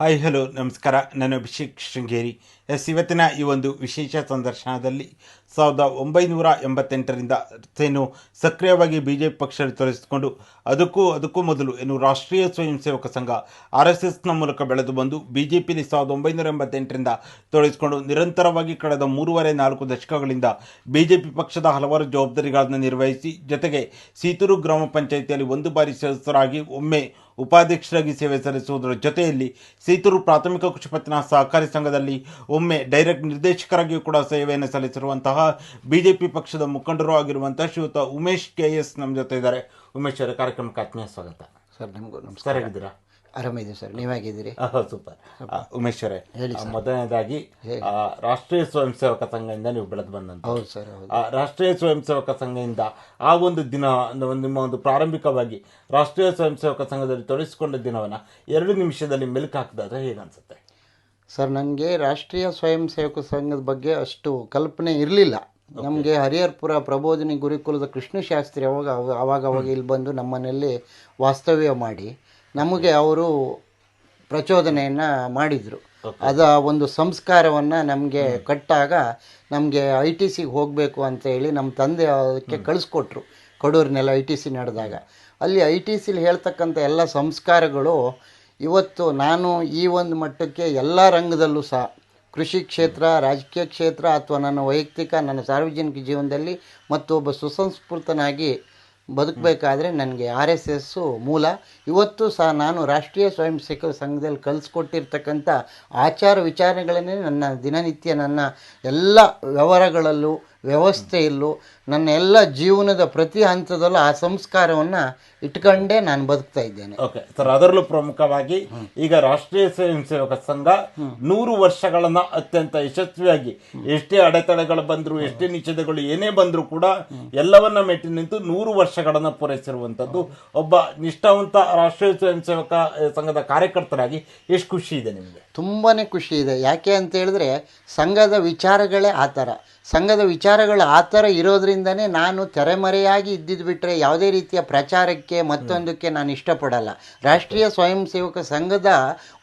Hi, hello, ನಮಸ್ಕಾರ. ನಾನು Abhishek Sringeri. S, ಇವತ್ತಿನ ಈ ಒಂದು ವಿಶೇಷ ಸಂದರ್ಶನದಲ್ಲಿ ಸಾವಿರದ ಒಂಬೈನೂರ ಎಂಬತ್ತೆಂಟರಿಂದ ಏನು ಸಕ್ರಿಯವಾಗಿ ಬಿ ಜೆ ಪಿ ಪಕ್ಷದಲ್ಲಿ ತೊಡಗಿಸಿಕೊಂಡು ಅದಕ್ಕೂ ಅದಕ್ಕೂ ಮೊದಲು ಏನು ರಾಷ್ಟ್ರೀಯ ಸ್ವಯಂ ಸೇವಕ ಸಂಘ ಆರ್ ಎಸ್ ಎಸ್ನ ಮೂಲಕ ಬೆಳೆದು ಬಂದು ಬಿ ಜೆ ಪಿಲಿ ಸಾವಿರದ ಒಂಬೈನೂರ ಎಂಬತ್ತೆಂಟರಿಂದ ತೊಡಗಿಸಿಕೊಂಡು ನಿರಂತರವಾಗಿ ಕಳೆದ ಮೂರುವರೆ ನಾಲ್ಕು ದಶಕಗಳಿಂದ ಬಿ ಜೆ ಪಿ ಪಕ್ಷದ ಹಲವಾರು ಜವಾಬ್ದಾರಿಗಳನ್ನು ನಿರ್ವಹಿಸಿ, ಜೊತೆಗೆ ಸೀತೂರು ಗ್ರಾಮ ಪಂಚಾಯಿತಿಯಲ್ಲಿ ಒಂದು ಬಾರಿ ಸದಸ್ಯರಾಗಿ ಒಮ್ಮೆ ಉಪಾಧ್ಯಕ್ಷರಾಗಿ ಸೇವೆ ಸಲ್ಲಿಸುವುದರ ಜೊತೆಯಲ್ಲಿ ಸೀತೂರು ಪ್ರಾಥಮಿಕ ಕೃಷಿ ಪತ್ತಿನ ಸಹಕಾರಿ ಸಂಘದಲ್ಲಿ ಒಮ್ಮೆ ಡೈರೆಕ್ಟ್ ನಿರ್ದೇಶಕರಾಗಿಯೂ ಕೂಡ ಸೇವೆಯನ್ನು ಸಲ್ಲಿಸಿರುವಂತಹ ಬಿಜೆಪಿ ಪಕ್ಷದ ಮುಖಂಡರು ಆಗಿರುವಂತಹ ಶ್ರೀಯುತ ಉಮೇಶ್ ಕೆ ಎಸ್ ನಮ್ಮ ಜೊತೆ ಇದ್ದಾರೆ. ಉಮೇಶ್ ಅವರ ಕಾರ್ಯಕ್ರಮಕ್ಕೆ ಆತ್ಮೀಯ ಸ್ವಾಗತ. ಸರ್ ನಿಮಗೂ ನಮಸ್ಕಾರ. ಹೇಗಿದ್ದೀರಾ ಆರಾಮಿದೆ ಸರ್ ನೀವಾಗಿದ್ದೀರಿ ಸೂಪರ್. ಉಮೇಶ್ವರೇ ಹೇಳಿ ಆ, ಮೊದಲನೇದಾಗಿ ರಾಷ್ಟ್ರೀಯ ಸ್ವಯಂ ಸೇವಕ ಸಂಘದಿಂದ ನೀವು ಬೆಳೆದು ಬಂದಂತ. ಹೌದು ಸರ್ ಹೌದು. ಆ ರಾಷ್ಟ್ರೀಯ ಸ್ವಯಂ ಸೇವಕ ಸಂಘದಿಂದ ಆ ಒಂದು ದಿನ ನಿಮ್ಮ ಒಂದು ಪ್ರಾರಂಭಿಕವಾಗಿ ರಾಷ್ಟ್ರೀಯ ಸ್ವಯಂ ಸೇವಕ ಸಂಘದಲ್ಲಿ ತೊಡಗಿಸಿಕೊಂಡ ದಿನವನ್ನು ಎರಡು ನಿಮಿಷದಲ್ಲಿ ಮೆಲುಕು ಹಾಕಿದಾದ್ರೆ ಹೇಗನ್ಸುತ್ತೆ? ಸರ್ ನನಗೆ ರಾಷ್ಟ್ರೀಯ ಸ್ವಯಂ ಸೇವಕ ಸಂಘದ ಬಗ್ಗೆ ಅಷ್ಟು ಕಲ್ಪನೆ ಇರಲಿಲ್ಲ. ನಮಗೆ ಹರಿಹರ್ಪುರ ಪ್ರಬೋಧಿನಿ ಗುರುಕುಲದ ಕೃಷ್ಣಶಾಸ್ತ್ರಿ ಅವಾಗ ಅವ- ಅವಾಗ ಅವಾಗ ಇಲ್ಲಿ ಬಂದು ನಮ್ಮನೆಯಲ್ಲಿ ವಾಸ್ತವ್ಯ ಮಾಡಿ ನಮಗೆ ಅವರು ಪ್ರಚೋದನೆಯನ್ನು ಮಾಡಿದರು. ಅದ ಒಂದು ಸಂಸ್ಕಾರವನ್ನು ನಮಗೆ ಕಟ್ಟಾಗ ನಮಗೆ ಐ ಟಿ ಸಿಗೆ ಹೋಗಬೇಕು ಅಂತ ಹೇಳಿ ನಮ್ಮ ತಂದೆ ಅದಕ್ಕೆ ಕಳಿಸ್ಕೊಟ್ರು ಕಡೂರಿನೆಲ್ಲ ಐ ಟಿ ಸಿ ನಡೆದಾಗ. ಅಲ್ಲಿ ಐ ಟಿ ಸಿಲಿ ಹೇಳ್ತಕ್ಕಂಥ ಎಲ್ಲ ಸಂಸ್ಕಾರಗಳು ಇವತ್ತು ನಾನು ಈ ಒಂದು ಮಟ್ಟಕ್ಕೆ ಎಲ್ಲ ರಂಗದಲ್ಲೂ ಸಹ ಕೃಷಿ ಕ್ಷೇತ್ರ ರಾಜಕೀಯ ಕ್ಷೇತ್ರ ಅಥವಾ ನನ್ನ ವೈಯಕ್ತಿಕ ನನ್ನ ಸಾರ್ವಜನಿಕ ಜೀವನದಲ್ಲಿ ಮತ್ತು ಒಬ್ಬ ಸುಸಂಸ್ಕೃತನಾಗಿ ಬದುಕಬೇಕಾದ್ರೆ ನನಗೆ ಆರ್ ಎಸ್ ಎಸ್ಸು ಮೂಲ. ಇವತ್ತು ಸಹ ನಾನು ರಾಷ್ಟ್ರೀಯ ಸ್ವಯಂ ಸೇವಕ ಸಂಘದಲ್ಲಿ ಕಲಿಸ್ಕೊಟ್ಟಿರ್ತಕ್ಕಂಥ ಆಚಾರ ವಿಚಾರಗಳನ್ನೇ ನನ್ನ ದಿನನಿತ್ಯ ನನ್ನ ಎಲ್ಲ ವ್ಯವಹಾರಗಳಲ್ಲೂ ವ್ಯವಸ್ಥೆಯಲ್ಲೂ ನನ್ನ ಎಲ್ಲ ಜೀವನದ ಪ್ರತಿ ಹಂತದಲ್ಲೂ ಆ ಸಂಸ್ಕಾರವನ್ನು ಇಟ್ಕೊಂಡೇ ನಾನು ಬದುಕ್ತಾ ಇದ್ದೇನೆ. ಓಕೆ ಸರ್ ಅದರಲ್ಲೂ ಪ್ರಮುಖವಾಗಿ ಈಗ ರಾಷ್ಟ್ರೀಯ ಸ್ವಯಂ ಸೇವಕ ಸಂಘ ನೂರು ವರ್ಷಗಳನ್ನ ಅತ್ಯಂತ ಯಶಸ್ವಿಯಾಗಿ ಎಷ್ಟೇ ಅಡೆತಡೆಗಳು ಬಂದ್ರು ಎಷ್ಟೇ ನಿಷೇಧಗಳು ಏನೇ ಬಂದ್ರು ಕೂಡ ಎಲ್ಲವನ್ನ ಮೆಟ್ಟಿ ನಿಂತು ನೂರು ವರ್ಷಗಳನ್ನ ಪೂರೈಸಿರುವಂತದ್ದು ಒಬ್ಬ ನಿಷ್ಠಾವಂತ ರಾಷ್ಟ್ರೀಯ ಸ್ವಯಂ ಸೇವಕ ಸಂಘದ ಕಾರ್ಯಕರ್ತರಾಗಿ ಎಷ್ಟು ಖುಷಿ ಇದೆ ನಿಮಗೆ? ತುಂಬಾ ಖುಷಿ ಇದೆ. ಯಾಕೆ ಅಂತ ಹೇಳಿದ್ರೆ ಸಂಘದ ವಿಚಾರಗಳೇ ಆ ಥರ. ಸಂಘದ ವಿಚಾರಗಳು ಆ ಥರ ಇರೋದ್ರಿಂದನೇ ನಾನು ತೆರೆಮರೆಯಾಗಿ ಇದ್ದಿದ್ದು ಬಿಟ್ಟರೆ ಯಾವುದೇ ರೀತಿಯ ಪ್ರಚಾರಕ್ಕೆ ಮತ್ತೊಂದಕ್ಕೆ ನಾನು ಇಷ್ಟಪಡಲ್ಲ. ರಾಷ್ಟ್ರೀಯ ಸ್ವಯಂ ಸೇವಕ ಸಂಘದ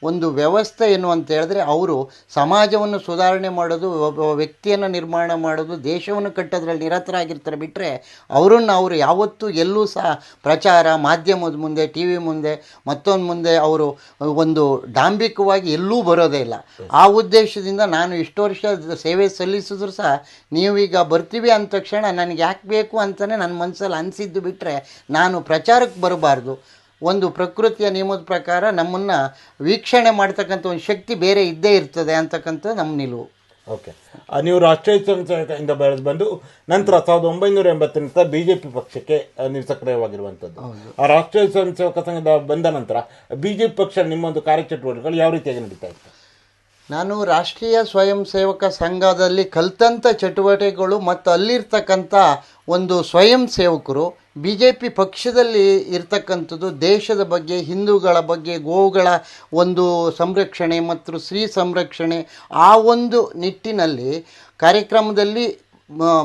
ಒಂದು ವ್ಯವಸ್ಥೆ ಏನು ಅಂತ ಹೇಳಿದ್ರೆ ಅವರು ಸಮಾಜವನ್ನು ಸುಧಾರಣೆ ಮಾಡೋದು ಒಬ್ಬ ವ್ಯಕ್ತಿಯನ್ನು ನಿರ್ಮಾಣ ಮಾಡೋದು ದೇಶವನ್ನು ಕಟ್ಟೋದ್ರಲ್ಲಿ ನಿರತರಾಗಿರ್ತಾರೆ ಬಿಟ್ಟರೆ ಅವರನ್ನು ಅವರು ಯಾವತ್ತೂ ಎಲ್ಲೂ ಸಹ ಪ್ರಚಾರ ಮಾಧ್ಯಮದ ಮುಂದೆ ಟಿ ವಿ ಮುಂದೆ ಮತ್ತೊಂದು ಮುಂದೆ ಅವರು ಒಂದು ಡಾಂಬಿಕವಾಗಿ ಎಲ್ಲೂ ಬರೋದೇ ಇಲ್ಲ. ಆ ಉದ್ದೇಶದಿಂದ ನಾನು ಇಷ್ಟು ವರ್ಷ ಸೇವೆ ಸಲ್ಲಿಸಿದ್ರು ಸಹ ನೀವೀಗ ಬರ್ತೀವಿ ಅಂದ ತಕ್ಷಣ ನನಗೆ ಯಾಕೆ ಬೇಕು ಅಂತಲೇ ನನ್ನ ಮನಸ್ಸಲ್ಲಿ ಅನಿಸಿದ್ದು ಬಿಟ್ಟರೆ ನಾನು ಪ್ರಚಾರಕ್ಕೆ ಬರಬಾರ್ದು. ಒಂದು ಪ್ರಕೃತಿಯ ನಿಯಮದ ಪ್ರಕಾರ ನಮ್ಮನ್ನು ವೀಕ್ಷಣೆ ಮಾಡ್ತಕ್ಕಂಥ ಒಂದು ಶಕ್ತಿ ಬೇರೆ ಇದ್ದೇ ಇರ್ತದೆ ಅಂತಕ್ಕಂಥ ನಮ್ಮ ನಿಲುವು. ಓಕೆ. ನೀವು ರಾಷ್ಟ್ರೀಯ ಸ್ವಯಂ ಸೇವಕಿಂದ ಬೆಳೆದು ಬಂದು ನಂತರ ಸಾವಿರದ ಒಂಬೈನೂರ ಎಂಬತ್ತರಿಂದ ಬಿ ಜೆ ಪಿ ಪಕ್ಷಕ್ಕೆ ನೀವು ಸಕ್ರಿಯವಾಗಿರುವಂಥದ್ದು. ಆ ರಾಷ್ಟ್ರೀಯ ಸ್ವಯಂ ಸೇವಕ ಸಂಘದ ಬಂದ ನಂತರ ಬಿ ಜೆ ಪಿ ಪಕ್ಷ ನಿಮ್ಮ ಒಂದು ಕಾರ್ಯಚಟುವಟಿಕೆಗಳು ಯಾವ ರೀತಿಯಾಗಿ ನಡೀತಾ ಇತ್ತು? ನಾನು ರಾಷ್ಟ್ರೀಯ ಸ್ವಯಂ ಸೇವಕ ಸಂಘದಲ್ಲಿ ಕಲ್ತಂಥ ಚಟುವಟಿಕೆಗಳು ಮತ್ತು ಅಲ್ಲಿರ್ತಕ್ಕಂಥ ಒಂದು ಸ್ವಯಂ ಸೇವಕರು ಬಿ ಜೆ ಪಿ ಪಕ್ಷದಲ್ಲಿ ಇರ್ತಕ್ಕಂಥದ್ದು ದೇಶದ ಬಗ್ಗೆ, ಹಿಂದೂಗಳ ಬಗ್ಗೆ, ಗೋವುಗಳ ಒಂದು ಸಂರಕ್ಷಣೆ ಮತ್ತು ಸ್ತ್ರೀ ಸಂರಕ್ಷಣೆ, ಆ ಒಂದು ನಿಟ್ಟಿನಲ್ಲಿ ಕಾರ್ಯಕ್ರಮದಲ್ಲಿ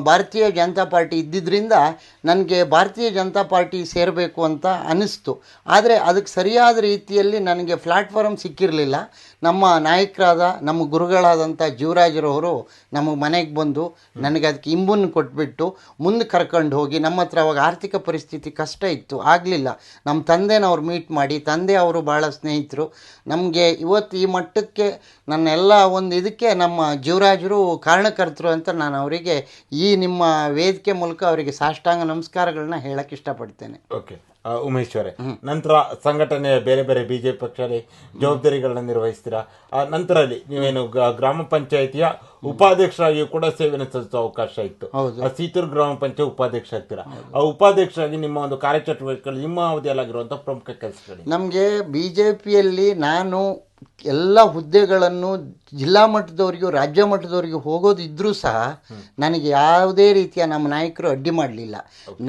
ಭಾರತೀಯ ಜನತಾ ಪಾರ್ಟಿ ಇದ್ದಿದ್ದರಿಂದ ನನಗೆ ಭಾರತೀಯ ಜನತಾ ಪಾರ್ಟಿ ಸೇರಬೇಕು ಅಂತ ಅನ್ನಿಸ್ತು ಆದರೆ ಅದಕ್ಕೆ ಸರಿಯಾದ ರೀತಿಯಲ್ಲಿ ನನಗೆ ಪ್ಲ್ಯಾಟ್ಫಾರ್ಮ್ ಸಿಕ್ಕಿರಲಿಲ್ಲ. ನಮ್ಮ ನಾಯಕರಾದ, ನಮ್ಮ ಗುರುಗಳಾದಂಥ ಜೀವರಾಜರವರು ನಮ್ಮ ಮನೆಗೆ ಬಂದು ನನಗೆ ಅದಕ್ಕೆ ಇಂಬನ್ನು ಕೊಟ್ಬಿಟ್ಟು ಮುಂದೆ ಕರ್ಕೊಂಡು ಹೋಗಿ ನಮ್ಮ ಹತ್ರ ಅವಾಗ ಆರ್ಥಿಕ ಪರಿಸ್ಥಿತಿ ಕಷ್ಟ ಇತ್ತು, ಆಗಲಿಲ್ಲ. ನಮ್ಮ ತಂದೆನವ್ರು ಮೀಟ್ ಮಾಡಿ, ತಂದೆ ಅವರು ಭಾಳ ಸ್ನೇಹಿತರು. ನಮಗೆ ಇವತ್ತು ಈ ಮಟ್ಟಕ್ಕೆ ನನ್ನ ಎಲ್ಲ ಒಂದು ಇದಕ್ಕೆ ನಮ್ಮ ಜೀವರಾಜರು ಕಾರಣಕರ್ತರು ಅಂತ ನಾನು ಅವರಿಗೆ ಈ ನಿಮ್ಮ ವೇದಿಕೆ ಮೂಲಕ ಅವರಿಗೆ ಸಾಷ್ಟಾಂಗ ನಮಸ್ಕಾರಗಳನ್ನ ಹೇಳಕ್ಕೆ ಇಷ್ಟಪಡ್ತೇನೆ. ಓಕೆ ಉಮೇಶ್ ಅವರೇ. ನಂತರ ಸಂಘಟನೆಯ ಬೇರೆ ಬೇರೆ ಬಿಜೆಪಿ ಪಕ್ಷದಲ್ಲಿ ಜವಾಬ್ದಾರಿಗಳನ್ನ ನಿರ್ವಹಿಸ್ತೀರಾ? ಆ ನಂತರದಲ್ಲಿ ನೀವೇನು ಗ್ರಾಮ ಪಂಚಾಯಿತಿಯ ಉಪಾಧ್ಯಕ್ಷರಾಗಿಯೂ ಕೂಡ ಸೇವೆಯನ್ನು ಸಲ್ಲಿಸುವ ಅವಕಾಶ ಇತ್ತು. ಸೀತೂರು ಗ್ರಾಮ ಪಂಚಾಯತ್ ಉಪಾಧ್ಯಕ್ಷ ಆಗ್ತೀರಾ? ಆ ಉಪಾಧ್ಯಕ್ಷರಾಗಿ ನಿಮ್ಮ ಒಂದು ಕಾರ್ಯಚಟುವಟಿಕೆಗಳು ನಿಮ್ಮ ಅವಧಿಯಲ್ಲಾಗಿರುವಂತಹ ಪ್ರಮುಖ ಕೆಲಸಗಳು ನಮಗೆ ಬಿ ಜೆ ಪಿಯಲ್ಲಿ ನಾನು ಎಲ್ಲ ಹುದ್ದೆಗಳನ್ನು ಜಿಲ್ಲಾ ಮಟ್ಟದವರಿಗೂ ರಾಜ್ಯ ಮಟ್ಟದವರಿಗೂ ಹೋಗೋದಿದ್ರೂ ಸಹ ನನಗೆ ಯಾವುದೇ ರೀತಿಯ ನಮ್ಮ ನಾಯಕರು ಅಡ್ಡಿ ಮಾಡಲಿಲ್ಲ.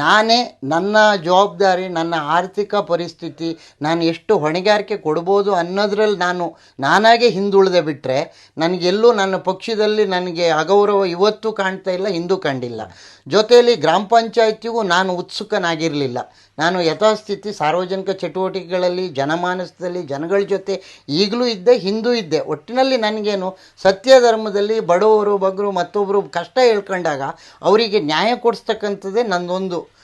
ನಾನೇ ನನ್ನ ಜವಾಬ್ದಾರಿ ನನ್ನ ಆರ್ಥಿಕ ಪರಿಸ್ಥಿತಿ ನಾನು ಎಷ್ಟು ಹೊಣೆಗಾರಿಕೆ ಕೊಡ್ಬೋದು ಅನ್ನೋದ್ರಲ್ಲಿ ನಾನು ನಾನಾಗೆ ಹಿಂದುಳಿದೆ ಬಿಟ್ಟರೆ ನನಗೆಲ್ಲೂ ನನ್ನ ಪಕ್ಷದಲ್ಲಿ ಪಕ್ಷದಲ್ಲಿ ನನಗೆ ಅಗೌರವ ಇವತ್ತು ಕಾಣ್ತಾ ಇಲ್ಲ ಹಿಂದೂ ಕಂಡಿಲ್ಲ. ಜೊತೆಯಲ್ಲಿ ಗ್ರಾಮ ಪಂಚಾಯತಿಗೂ ನಾನು ಉತ್ಸುಕನಾಗಿರಲಿಲ್ಲ. ನಾನು ಯಥಾಸ್ಥಿತಿ ಸಾರ್ವಜನಿಕ ಚಟುವಟಿಕೆಗಳಲ್ಲಿ, ಜನಮಾನಸದಲ್ಲಿ, ಜನಗಳ ಜೊತೆ ಈಗಲೂ ಇದ್ದೆ, ಹಿಂದೂ ಇದ್ದೆ. ಒಟ್ಟಿನಲ್ಲಿ ನನಗೇನು ಸತ್ಯ ಧರ್ಮದಲ್ಲಿ ಬಡವರು, ಬಗ್ಗರು ಮತ್ತೊಬ್ಬರು ಕಷ್ಟ ಹೇಳ್ಕೊಂಡಾಗ ಅವರಿಗೆ ನ್ಯಾಯ ಕೊಡಿಸ್ತಕ್ಕಂಥದ್ದೇ ನನ್ನೊಂದು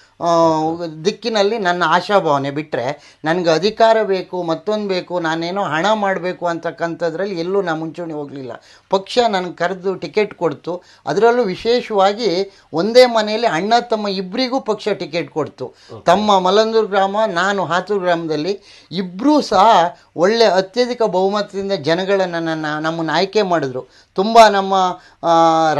ದಿಕ್ಕಿನಲ್ಲಿ ನನ್ನ ಆಶಾಭಾವನೆ ಬಿಟ್ಟರೆ ನನಗೆ ಅಧಿಕಾರ ಬೇಕು ಮತ್ತೊಂದು ಬೇಕು ನಾನೇನೋ ಹಣ ಮಾಡಬೇಕು ಅಂತಕ್ಕಂಥದ್ರಲ್ಲಿ ಎಲ್ಲೂ ನಾನು ಮುಂಚೂಣಿ ಹೋಗಲಿಲ್ಲ. ಪಕ್ಷ ನನಗೆ ಕರೆದು ಟಿಕೆಟ್ ಕೊಡ್ತು. ಅದರಲ್ಲೂ ವಿಶೇಷವಾಗಿ ಒಂದೇ ಮನೆಯಲ್ಲಿ ಅಣ್ಣ ತಮ್ಮ ಇಬ್ಬರಿಗೂ ಪಕ್ಷ ಟಿಕೆಟ್ ಕೊಡ್ತು. ತಮ್ಮ ಮಲಂದೂರು ಗ್ರಾಮ ನಾನು ಹಾತೂರು ಗ್ರಾಮದಲ್ಲಿ ಇಬ್ಬರೂ ಸಹ ಒಳ್ಳೆ ಅತ್ಯಧಿಕ ಬಹುಮತದಿಂದ ಜನಗಳನ್ನು ನನ್ನ ನಮ್ಮನ್ನು ಆಯ್ಕೆ ಮಾಡಿದ್ರು. ತುಂಬ ನಮ್ಮ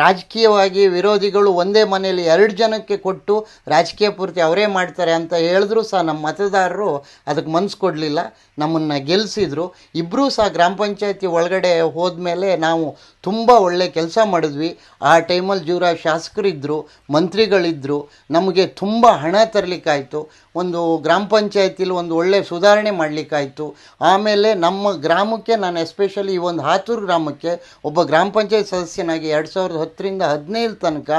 ರಾಜಕೀಯವಾಗಿ ವಿರೋಧಿಗಳು ಒಂದೇ ಮನೆಯಲ್ಲಿ ಎರಡು ಜನಕ್ಕೆ ಕೊಟ್ಟು ರಾಜಕೀಯ ಪೂರ್ತಿ ಅವರೇ ಮಾಡ್ತಾರೆ ಅಂತ ಹೇಳಿದ್ರು ಸಹ ನಮ್ಮ ಮತದಾರರು ಅದಕ್ಕೆ ಮನಸ್ಸು ಕೊಡಲಿಲ್ಲ. ನಮ್ಮನ್ನು ಗೆಲ್ಲಿಸಿದ್ರು ಇಬ್ಬರೂ ಸಹ ಗ್ರಾಮ ಪಂಚಾಯತಿ ಒಳಗಡೆ ಹೋದ ಮೇಲೆ ನಾವು ತುಂಬ ಒಳ್ಳೆ ಕೆಲಸ ಮಾಡಿದ್ವಿ. ಆ ಟೈಮಲ್ಲಿ ಜೂರ ಶಾಸಕರಿದ್ದರು ಮಂತ್ರಿಗಳಿದ್ದರು ನಮಗೆ ತುಂಬ ಹಣ ತರಲಿಕ್ಕಾಯಿತು. ಒಂದು ಗ್ರಾಮ ಪಂಚಾಯತಿಲಿ ಒಂದು ಒಳ್ಳೆ ಸುಧಾರಣೆ ಮಾಡಲಿಕ್ಕಾಯಿತು. ಆಮೇಲೆ ನಮ್ಮ ಗ್ರಾಮಕ್ಕೆ ನಾನು ಎಸ್ಪೆಷಲಿ ಈ ಒಂದು ಹಾತೂರು ಗ್ರಾಮಕ್ಕೆ ಒಬ್ಬ ಗ್ರಾಮ ಪಂಚಾಯತ್ ಸದಸ್ಯನಾಗಿ ಎರಡು ಸಾವಿರದ ಹತ್ತರಿಂದ ಹದಿನೈದು ತನಕ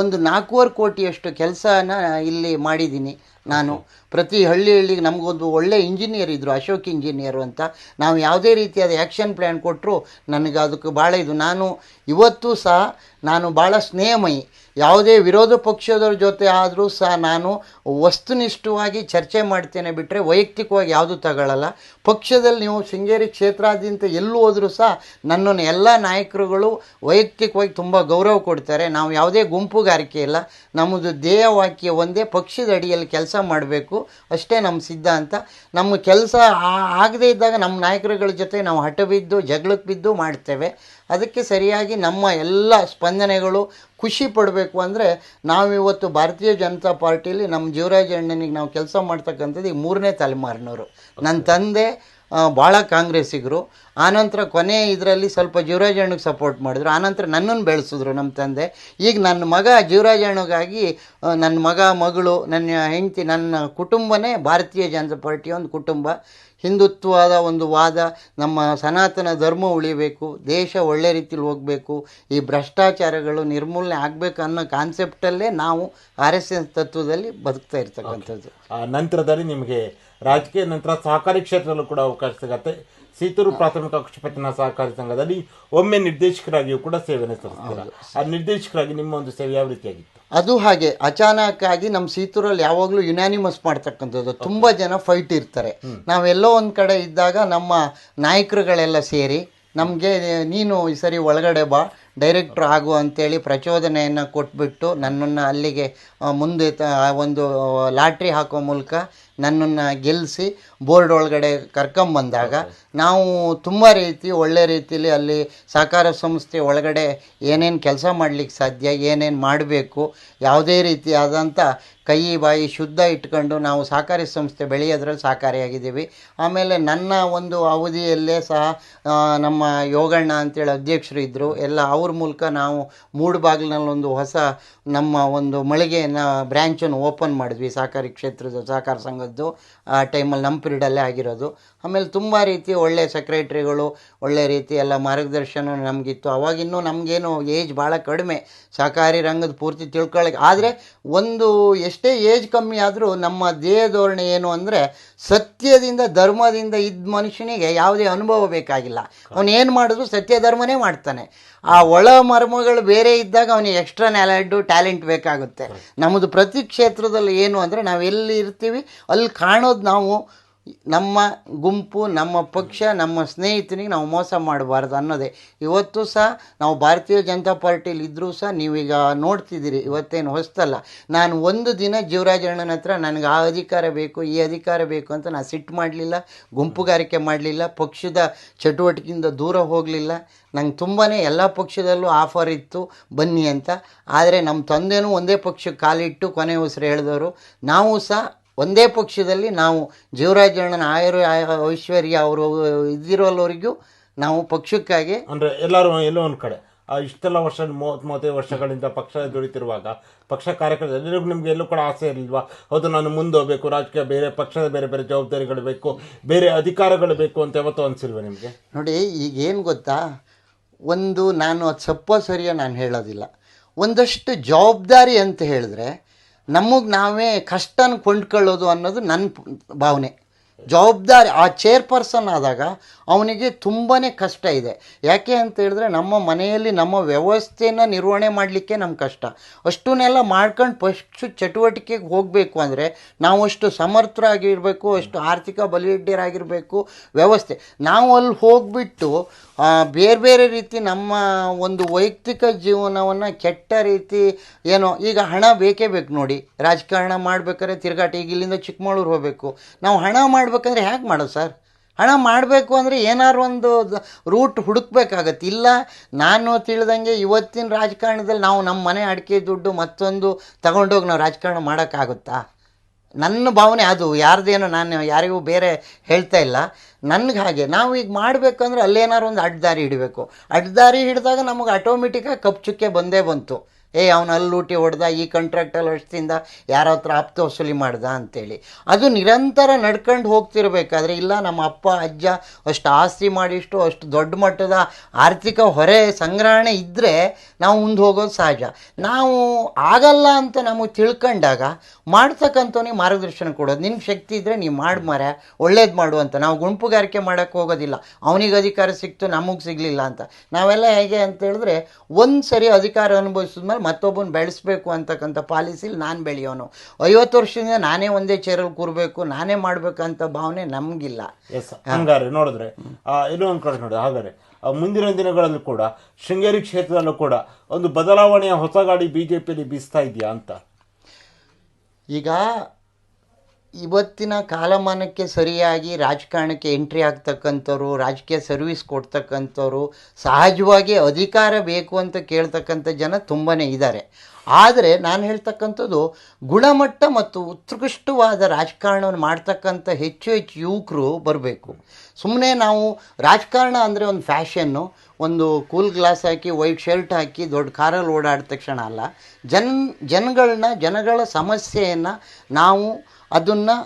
ಒಂದು ನಾಲ್ಕೂವರೆ ಕೋಟಿಯಷ್ಟು ಕೆಲಸನ ಇಲ್ಲಿ ಮಾಡಿದ್ದೀನಿ ನಾನು. ಪ್ರತಿ ಹಳ್ಳಿ ಹಳ್ಳಿಗೆ ನಮಗೊಂದು ಒಳ್ಳೆ ಇಂಜಿನಿಯರ್ ಇದ್ದರು ಅಶೋಕ್ ಇಂಜಿನಿಯರು ಅಂತ. ನಾವು ಯಾವುದೇ ರೀತಿಯಾದ ಆ್ಯಕ್ಷನ್ ಪ್ಲ್ಯಾನ್ ಕೊಟ್ಟರು ನನಗೆ ಅದಕ್ಕೆ ಭಾಳ ಇದು. ನಾನು ಇವತ್ತು ಸಹ, ನಾನು ಭಾಳ ಸ್ನೇಹಮಯಿ. ಯಾವುದೇ ವಿರೋಧ ಪಕ್ಷದವ್ರ ಜೊತೆ ಆದರೂ ಸಹ ನಾನು ವಸ್ತುನಿಷ್ಠವಾಗಿ ಚರ್ಚೆ ಮಾಡ್ತೇನೆ ಬಿಟ್ಟರೆ ವೈಯಕ್ತಿಕವಾಗಿ ಯಾವುದು ತಗೊಳ್ಳಲ್ಲ. ಪಕ್ಷದಲ್ಲಿ ನೀವು ಶೃಂಗೇರಿ ಕ್ಷೇತ್ರಾದ್ಯಂತ ಎಲ್ಲೂ ಹೋದರೂ ಸಹ ನನ್ನನ್ನು ಎಲ್ಲ ನಾಯಕರುಗಳು ವೈಯಕ್ತಿಕವಾಗಿ ತುಂಬ ಗೌರವ ಕೊಡ್ತಾರೆ. ನಾವು ಯಾವುದೇ ಗುಂಪುಗಾರಿಕೆ ಇಲ್ಲ. ನಮ್ಮದು ಧ್ಯೇಯವಾಕ್ಯ ಒಂದೇ, ಪಕ್ಷದ ಅಡಿಯಲ್ಲಿ ಕೆಲಸ ಮಾಡಬೇಕು. ಅಷ್ಟೇ ನಮ್ಮ ಸಿದ್ಧಾಂತ ನಮ್ಮ ಕೆಲಸ ಆಗದೇ ಇದ್ದಾಗ ನಮ್ಮ ನಾಯಕರುಗಳ ಜೊತೆ ನಾವು ಹಠ ಬಿದ್ದು, ಜಗಳಕ್ಕೆ ಬಿದ್ದು ಮಾಡ್ತೇವೆ. ಅದಕ್ಕೆ ಸರಿಯಾಗಿ ನಮ್ಮ ಎಲ್ಲ ಸ್ಪಂದನೆಗಳು ಖುಷಿ ಪಡಬೇಕು ಅಂದರೆ ನಾವಿವತ್ತು ಭಾರತೀಯ ಜನತಾ ಪಾರ್ಟಿಯಲ್ಲಿ ನಮ್ಮ ಜೀವರಾಜ್ ಅಣ್ಣನಿಗೆ ನಾವು ಕೆಲಸ ಮಾಡ್ತಕ್ಕಂಥದ್ದು ಈ ಮೂರನೇ ತಲೆಮಾರಿನವರು. ನನ್ನ ತಂದೆ ಭಾಳ ಕಾಂಗ್ರೆಸ್ಸಿಗರು. ಆನಂತರ ಕೊನೆ ಇದರಲ್ಲಿ ಸ್ವಲ್ಪ ಜೀವರಾಜ ಅಣ್ಣಗೆ ಸಪೋರ್ಟ್ ಮಾಡಿದ್ರು. ಆನಂತರ ನನ್ನನ್ನು ಬೆಳೆಸಿದ್ರು ನಮ್ಮ ತಂದೆ. ಈಗ ನನ್ನ ಮಗ ಜೀವರಾಜ ಅಣ್ಣಗಾಗಿ ನನ್ನ ಮಗ ಮಗಳು ನನ್ನ ಹೆಂಡತಿ ನನ್ನ ಕುಟುಂಬನೇ ಭಾರತೀಯ ಜನತಾ ಪಾರ್ಟಿಯ ಒಂದು ಕುಟುಂಬ. ಹಿಂದುತ್ವದ ಒಂದು ವಾದ, ನಮ್ಮ ಸನಾತನ ಧರ್ಮ ಉಳಿಬೇಕು, ದೇಶ ಒಳ್ಳೆ ರೀತಿಲಿ ಹೋಗಬೇಕು, ಈ ಭ್ರಷ್ಟಾಚಾರಗಳು ನಿರ್ಮೂಲನೆ ಆಗಬೇಕು ಅನ್ನೋ ಕಾನ್ಸೆಪ್ಟಲ್ಲೇ ನಾವು ಆರ್ ಎಸ್ ಎಸ್ ತತ್ವದಲ್ಲಿ ಬದುಕ್ತಾ ಇರ್ತಕ್ಕಂಥದ್ದು. ಆ ನಂತರದಲ್ಲಿ ನಿಮಗೆ ರಾಜಕೀಯ ನಂತರ ಸಹಕಾರಿ ಕ್ಷೇತ್ರದಲ್ಲೂ ಕೂಡ ಅವಕಾಶ ಸಿಗತ್ತೆ. ಸೀತೂರು ಪ್ರಾಥಮಿಕ ಪತ್ತಿನ ಸಹಕಾರಿ ಸಂಘದಲ್ಲಿ ಒಮ್ಮೆ ನಿರ್ದೇಶಕರಾಗಿಯೂ ಕೂಡ ಸೇವೆಯನ್ನು ಸಲ್ಲಿಸ್ತೀರಾ. ಆ ನಿರ್ದೇಶಕರಾಗಿ ನಿಮ್ಮ ಒಂದು ಸೇವೆ ಯಾವ ರೀತಿಯಾಗಿತ್ತು? ಅದು ಹಾಗೆ ಅಚಾನಕ್ ಆಗಿ ನಮ್ಮ ಸೀತೂರಲ್ಲಿ ಯಾವಾಗಲೂ ಯುನಾನಿಮಸ್ ಮಾಡ್ತಕ್ಕಂಥದ್ದು. ತುಂಬ ಜನ ಫೈಟ್ ಇರ್ತಾರೆ. ನಾವೆಲ್ಲೋ ಒಂದು ಕಡೆ ಇದ್ದಾಗ ನಮ್ಮ ನಾಯಕರುಗಳೆಲ್ಲ ಸೇರಿ ನಮಗೆ ನೀನು ಈ ಸರಿ ಒಳಗಡೆ ಬಾ ಡೈರೆಕ್ಟ್ರ್ ಆಗು ಅಂತೇಳಿ ಪ್ರಚೋದನೆಯನ್ನು ಕೊಟ್ಬಿಟ್ಟು ನನ್ನನ್ನು ಅಲ್ಲಿಗೆ ಮುಂದೆ ತ ಒಂದು ಲಾಟ್ರಿ ಹಾಕೋ ಮೂಲಕ ನನ್ನನ್ನು ಗೆಲ್ಲಿಸಿ ಬೋರ್ಡ್ ಒಳಗಡೆ ಕರ್ಕೊಂಬಂದಾಗ ನಾವು ತುಂಬ ರೀತಿ ಒಳ್ಳೆ ರೀತಿಯಲ್ಲಿ ಅಲ್ಲಿ ಸಹಕಾರ ಸಂಸ್ಥೆ ಒಳಗಡೆ ಏನೇನು ಕೆಲಸ ಮಾಡಲಿಕ್ಕೆ ಸಾಧ್ಯ ಏನೇನು ಮಾಡಬೇಕು ಯಾವುದೇ ರೀತಿಯಾದಂಥ ಕೈ ಬಾಯಿ ಶುದ್ಧ ಇಟ್ಕೊಂಡು ನಾವು ಸಹಕಾರಿ ಸಂಸ್ಥೆ ಬೆಳೆಯೋದ್ರಲ್ಲಿ ಸಹಕಾರಿಯಾಗಿದ್ದೀವಿ. ಆಮೇಲೆ ನನ್ನ ಒಂದು ಅವಧಿಯಲ್ಲೇ ಸಹ ನಮ್ಮ ಯೋಗಣ್ಣ ಅಂತೇಳಿ ಅಧ್ಯಕ್ಷರು ಇದ್ದರು ಎಲ್ಲ ಅವ್ರ ಮೂಲಕ ನಾವು ಮೂಡುಬಾಗಿಲಿನಲ್ಲಿ ಒಂದು ಹೊಸ ನಮ್ಮ ಒಂದು ಮಳಿಗೆಯನ್ನು ಬ್ರ್ಯಾಂಚನ್ನು ಓಪನ್ ಮಾಡಿದ್ವಿ. ಸಹಕಾರಿ ಕ್ಷೇತ್ರದ ಸಹಕಾರ ಸಂಘದ್ದು, ಆ ಟೈಮಲ್ಲಿ ನಮ್ಮ ಪಿರಿಡಲ್ಲೇ ಆಗಿರೋದು. ಆಮೇಲೆ ತುಂಬ ರೀತಿ ಒಳ್ಳೆಯ ಸೆಕ್ರೆಟ್ರಿಗಳು ಒಳ್ಳೆಯ ರೀತಿ ಎಲ್ಲ ಮಾರ್ಗದರ್ಶನ ನಮಗಿತ್ತು. ಅವಾಗಿನ್ನೂ ನಮಗೇನು ಏಜ್ ಭಾಳ ಕಡಿಮೆ. ಸಹಕಾರಿ ರಂಗದ ಪೂರ್ತಿ ತಿಳ್ಕೊಳ್ಳೋಕೆ ಆದರೆ ಒಂದು ಎಷ್ಟೇ ಏಜ್ ಕಮ್ಮಿ ಆದರೂ ನಮ್ಮ ದೇಹ ಧೋರಣೆ ಏನು ಅಂದರೆ ಸತ್ಯದಿಂದ, ಧರ್ಮದಿಂದ ಇದ್ದ ಮನುಷ್ಯನಿಗೆ ಯಾವುದೇ ಅನುಭವ ಬೇಕಾಗಿಲ್ಲ. ಅವನು ಏನು ಮಾಡಿದ್ರು ಸತ್ಯ ಧರ್ಮನೇ ಮಾಡ್ತಾನೆ. ಆ ಒಳ ಮರ್ಮಗಳು ಬೇರೆ ಇದ್ದಾಗ ಅವನಿಗೆ ಎಕ್ಸ್ಟ್ರಾ ನ್ಯಾಲೆಡ್ಡು ಟ್ಯಾಲೆಂಟ್ ಬೇಕಾಗುತ್ತೆ. ನಮ್ಮದು ಪ್ರತಿ ಕ್ಷೇತ್ರದಲ್ಲಿ ಏನು ಅಂದರೆ ನಾವು ಎಲ್ಲಿ ಇರ್ತೀವಿ, ಅಲ್ಲಿ ಕಾಣೋದು ನಾವು ನಮ್ಮ ಗುಂಪು, ನಮ್ಮ ಪಕ್ಷ, ನಮ್ಮ ಸ್ನೇಹಿತನಿಗೆ ನಾವು ಮೋಸ ಮಾಡಬಾರ್ದು ಅನ್ನೋದೇ. ಇವತ್ತು ಸಹ ನಾವು ಭಾರತೀಯ ಜನತಾ ಪಾರ್ಟಿಲಿ ಇದ್ದರೂ ಸಹ ನೀವೀಗ ನೋಡ್ತಿದ್ದೀರಿ, ಇವತ್ತೇನು ಹೊಸ್ತಲ್ಲ. ನಾನು ಒಂದು ದಿನ ಜೀವರಾಜಣ್ಣನ ಹತ್ರ ನನಗೆ ಆ ಅಧಿಕಾರ ಬೇಕು, ಈ ಅಧಿಕಾರ ಬೇಕು ಅಂತ ನಾನು ಸಿಟ್ಟು ಮಾಡಲಿಲ್ಲ, ಗುಂಪುಗಾರಿಕೆ ಮಾಡಲಿಲ್ಲ, ಪಕ್ಷದ ಚಟುವಟಿಕೆಯಿಂದ ದೂರ ಹೋಗಲಿಲ್ಲ. ನಂಗೆ ತುಂಬಾ ಎಲ್ಲ ಪಕ್ಷದಲ್ಲೂ ಆಫರ್ ಇತ್ತು, ಬನ್ನಿ ಅಂತ. ಆದರೆ ನಮ್ಮ ತಂದೆಯೂ ಒಂದೇ ಪಕ್ಷಕ್ಕೆ ಕಾಲಿಟ್ಟು ಕೊನೆ ಉಸಿರು ಹೇಳಿದವರು ನಾವು ಸಹ ಒಂದೇ ಪಕ್ಷದಲ್ಲಿ ನಾವು ಜೀವರಾಜಣ್ಣನ ಆಯುರ್ ಐಶ್ವರ್ಯ ಅವರು ಇದ್ದಿರೋಲ್ಲವರಿಗೂ ನಾವು ಪಕ್ಷಕ್ಕಾಗಿ ಅಂದರೆ ಎಲ್ಲರೂ ಎಲ್ಲೋ ಒಂದು ಕಡೆ. ಆ ಇಷ್ಟೆಲ್ಲ ವರ್ಷ ಮೂವತ್ತು ಮೂವತ್ತೈದು ವರ್ಷಗಳಿಂದ ಪಕ್ಷ ದುಡಿತಿರುವಾಗ ಪಕ್ಷ ಕಾರ್ಯಕರ್ತ ಎಲ್ಲರಿಗೂ ನಿಮಗೆ ಎಲ್ಲೂ ಕೂಡ ಆಸೆ ಇರಲಿಲ್ವಾ? ಹೌದು ನಾನು ಮುಂದೆ ಹೋಗ್ಬೇಕು ರಾಜಕೀಯ ಬೇರೆ ಪಕ್ಷದ ಬೇರೆ ಬೇರೆ ಜವಾಬ್ದಾರಿಗಳು ಬೇಕು ಬೇರೆ ಅಧಿಕಾರಗಳು ಬೇಕು ಅಂತ ಯಾವತ್ತೂ ಅನಿಸಿಲ್ವ ನಿಮಗೆ? ನೋಡಿ ಈಗೇನು ಗೊತ್ತಾ? ಒಂದು ನಾನು ಅದು ಸಪ್ಪ ಸರಿಯ ನಾನು ಹೇಳೋದಿಲ್ಲ. ಒಂದಷ್ಟು ಜವಾಬ್ದಾರಿ ಅಂತ ಹೇಳಿದ್ರೆ ನಮಗೆ ನಾವೇ ಕಷ್ಟನ ಕೊಂಡ್ಕೊಳ್ಳೋದು ಅನ್ನೋದು ನನ್ನ ಭಾವನೆ. ಜವಾಬ್ದಾರಿ, ಆ ಚೇರ್ಪರ್ಸನ್ ಆದಾಗ ಅವನಿಗೆ ತುಂಬಾ ಕಷ್ಟ ಇದೆ. ಯಾಕೆ ಅಂತ ಹೇಳಿದ್ರೆ ನಮ್ಮ ಮನೆಯಲ್ಲಿ ನಮ್ಮ ವ್ಯವಸ್ಥೆನ ನಿರ್ವಹಣೆ ಮಾಡಲಿಕ್ಕೆ ನಮ್ಮ ಕಷ್ಟ. ಅಷ್ಟನ್ನೆಲ್ಲ ಮಾಡ್ಕೊಂಡು ಫಸ್ಟ್ ಚಟುವಟಿಕೆಗೆ ಹೋಗಬೇಕು ಅಂದರೆ ನಾವು ಅಷ್ಟು ಸಮರ್ಥರಾಗಿರಬೇಕು, ಅಷ್ಟು ಆರ್ಥಿಕ ಬಲಿಷ್ಠರಾಗಿರಬೇಕು ವ್ಯವಸ್ಥೆ. ನಾವು ಅಲ್ಲಿ ಹೋಗಿಬಿಟ್ಟು ಬೇರೆ ಬೇರೆ ರೀತಿ ನಮ್ಮ ಒಂದು ವೈಯಕ್ತಿಕ ಜೀವನವನ್ನು ಕೆಟ್ಟ ರೀತಿ ಏನೋ, ಈಗ ಹಣ ಬೇಕೇ ಬೇಕು ನೋಡಿ. ರಾಜಕಾರಣ ಮಾಡ್ಬೇಕಾದ್ರೆ ತಿರುಗಾಟ, ಈಗ ಇಲ್ಲಿಂದ ಚಿಕ್ಕಮಗಳೂರು ಹೋಗಬೇಕು. ನಾವು ಹಣ ಮಾಡಬೇಕಂದ್ರೆ ಹೇಗೆ ಮಾಡೋದು ಸರ್? ಹಣ ಮಾಡಬೇಕು ಅಂದರೆ ಏನಾರು ಒಂದು ರೂಟ್ ಹುಡುಕ್ಬೇಕಾಗತ್ತೆ. ಇಲ್ಲ, ನಾನು ತಿಳಿದಂಗೆ ಇವತ್ತಿನ ರಾಜಕಾರಣದಲ್ಲಿ ನಾವು ನಮ್ಮ ಮನೆ ಅಡಿಕೆ ದುಡ್ಡು ಮತ್ತೊಂದು ತಗೊಂಡೋಗಿ ನಾವು ರಾಜಕಾರಣ ಮಾಡೋಕ್ಕಾಗುತ್ತಾ? ನನ್ನ ಭಾವನೆ ಅದು, ಯಾರ್ದೇನೋ ನಾನು ಯಾರಿಗೂ ಬೇರೆ ಹೇಳ್ತಾ ಇಲ್ಲ. ನನಗೆ ಹಾಗೆ, ನಾವು ಈಗ ಮಾಡಬೇಕಂದ್ರೆ ಅಲ್ಲೇನಾದ್ರು ಒಂದು ಅಡ್ಡದಾರಿ ಹಿಡಬೇಕು. ಅಡ್ಡದಾರಿ ಹಿಡಿದಾಗ ನಮಗೆ ಆಟೋಮೆಟಿಕಾಗಿ ಕಪ್ ಚುಕ್ಕೆ ಬಂದೇ ಬಂತು. ಏ, ಅವನು ಅಲ್ಲಿ ಲೂಟಿ ಹೊಡೆದ, ಈ ಕಾಂಟ್ರಾಕ್ಟಲ್ಲಿ ಅಷ್ಟಿಂದ ಯಾರ ಹತ್ರ ಆಪ್ತ ವಸೂಲಿ ಮಾಡ್ದ ಅಂತೇಳಿ. ಅದು ನಿರಂತರ ನಡ್ಕೊಂಡು ಹೋಗ್ತಿರ್ಬೇಕಾದ್ರೆ ಇಲ್ಲ, ನಮ್ಮ ಅಪ್ಪ, ಅಜ್ಜ ಅಷ್ಟು ಆಸ್ತಿ ಮಾಡಿಷ್ಟು ಅಷ್ಟು ದೊಡ್ಡ ಮಟ್ಟದ ಆರ್ಥಿಕ ಹೊರೆ ಸಂಗ್ರಹಣೆ ಇದ್ದರೆ ನಾವು ಮುಂದೆ ಹೋಗೋದು ಸಹಜ. ನಾವು ಆಗಲ್ಲ ಅಂತ ನಮಗೆ ತಿಳ್ಕೊಂಡಾಗ ಮಾಡ್ತಕ್ಕಂಥವ್ನಿಗೆ ಮಾರ್ಗದರ್ಶನ ಕೊಡೋದು. ನಿನ್ಗೆ ಶಕ್ತಿ ಇದ್ದರೆ ನೀವು ಮಾಡಿ ಮರೆ ಒಳ್ಳೇದು ಮಾಡು ಅಂತ. ನಾವು ಗುಂಪುಗಾರಿಕೆ ಮಾಡೋಕ್ಕೆ ಹೋಗೋದಿಲ್ಲ. ಅವನಿಗೆ ಅಧಿಕಾರ ಸಿಕ್ತು, ನಮಗೆ ಸಿಗಲಿಲ್ಲ ಅಂತ. ನಾವೆಲ್ಲ ಹೇಗೆ ಅಂತ ಹೇಳಿದ್ರೆ ಒಂದು ಸರಿ ಅಧಿಕಾರ ಅನುಭವಿಸಿದ್ಮೇಲೆ ಮತ್ತೊಬ್ಬನ ಬೆಳೆಸ್ಬೇಕು ಅಂತಕ್ಕಂಥ ಪಾಲಿಸಿಲಿ ನಾನು ಬೆಳೆಯೋನು. ಐವತ್ತು ವರ್ಷದಿಂದ ನಾನೇ ಒಂದೇ ಚೇರಲ್ಲಿ ಕೂರಬೇಕು ನಾನೇ ಮಾಡಬೇಕಂತ ಭಾವನೆ ನಮಗಿಲ್ಲ. ಎಸ್ ಹಂಗಾರೆ ನೋಡಿದ್ರೆ ಇನ್ನೂ ಎಲ್ಲೋ ಒಂದು ಕಡೆ ನೋಡಿ ಹಾಗಾದ್ರೆ ಮುಂದಿನ ದಿನಗಳಲ್ಲೂ ಕೂಡ ಶೃಂಗೇರಿ ಕ್ಷೇತ್ರದಲ್ಲೂ ಕೂಡ ಒಂದು ಬದಲಾವಣೆಯ ಹೊಸ ಗಾಡಿ ಬಿ ಜೆ ಪಿಯಲ್ಲಿ ಬೀಸ್ತಾ ಇದೆಯಾ ಅಂತ? ಈಗ ಇವತ್ತಿನ ಕಾಲಮಾನಕ್ಕೆ ಸರಿಯಾಗಿ ರಾಜಕಾರಣಕ್ಕೆ ಎಂಟ್ರಿ ಆಗ್ತಕ್ಕಂಥವ್ರು, ರಾಜಕೀಯ ಸರ್ವಿಸ್ ಕೊಡ್ತಕ್ಕಂಥವ್ರು, ಸಹಜವಾಗಿ ಅಧಿಕಾರ ಬೇಕು ಅಂತ ಕೇಳ್ತಕ್ಕಂಥ ಜನ ತುಂಬಾ ಇದ್ದಾರೆ. ಆದರೆ ನಾನು ಹೇಳ್ತಕ್ಕಂಥದ್ದು, ಗುಣಮಟ್ಟ ಮತ್ತು ಉತ್ಕೃಷ್ಟವಾದ ರಾಜಕಾರಣವನ್ನು ಮಾಡ್ತಕ್ಕಂಥ ಹೆಚ್ಚು ಹೆಚ್ಚು ಯುವಕರು ಬರಬೇಕು. ಸುಮ್ಮನೆ ನಾವು ರಾಜಕಾರಣ ಅಂದರೆ ಒಂದು ಫ್ಯಾಷನ್ನು ಒಂದು ಕೂಲ್ ಗ್ಲಾಸ್ ಹಾಕಿ ವೈಟ್ ಶರ್ಟ್ ಹಾಕಿ, ದೊಡ್ಡ ಕಾರಲ್ಲಿ ಓಡಾಡಿದ ತಕ್ಷಣ ಅಲ್ಲ. ಜನ್, ಜನಗಳನ್ನ, ಜನಗಳ ಸಮಸ್ಯೆಯನ್ನು ನಾವು ಅದನ್ನು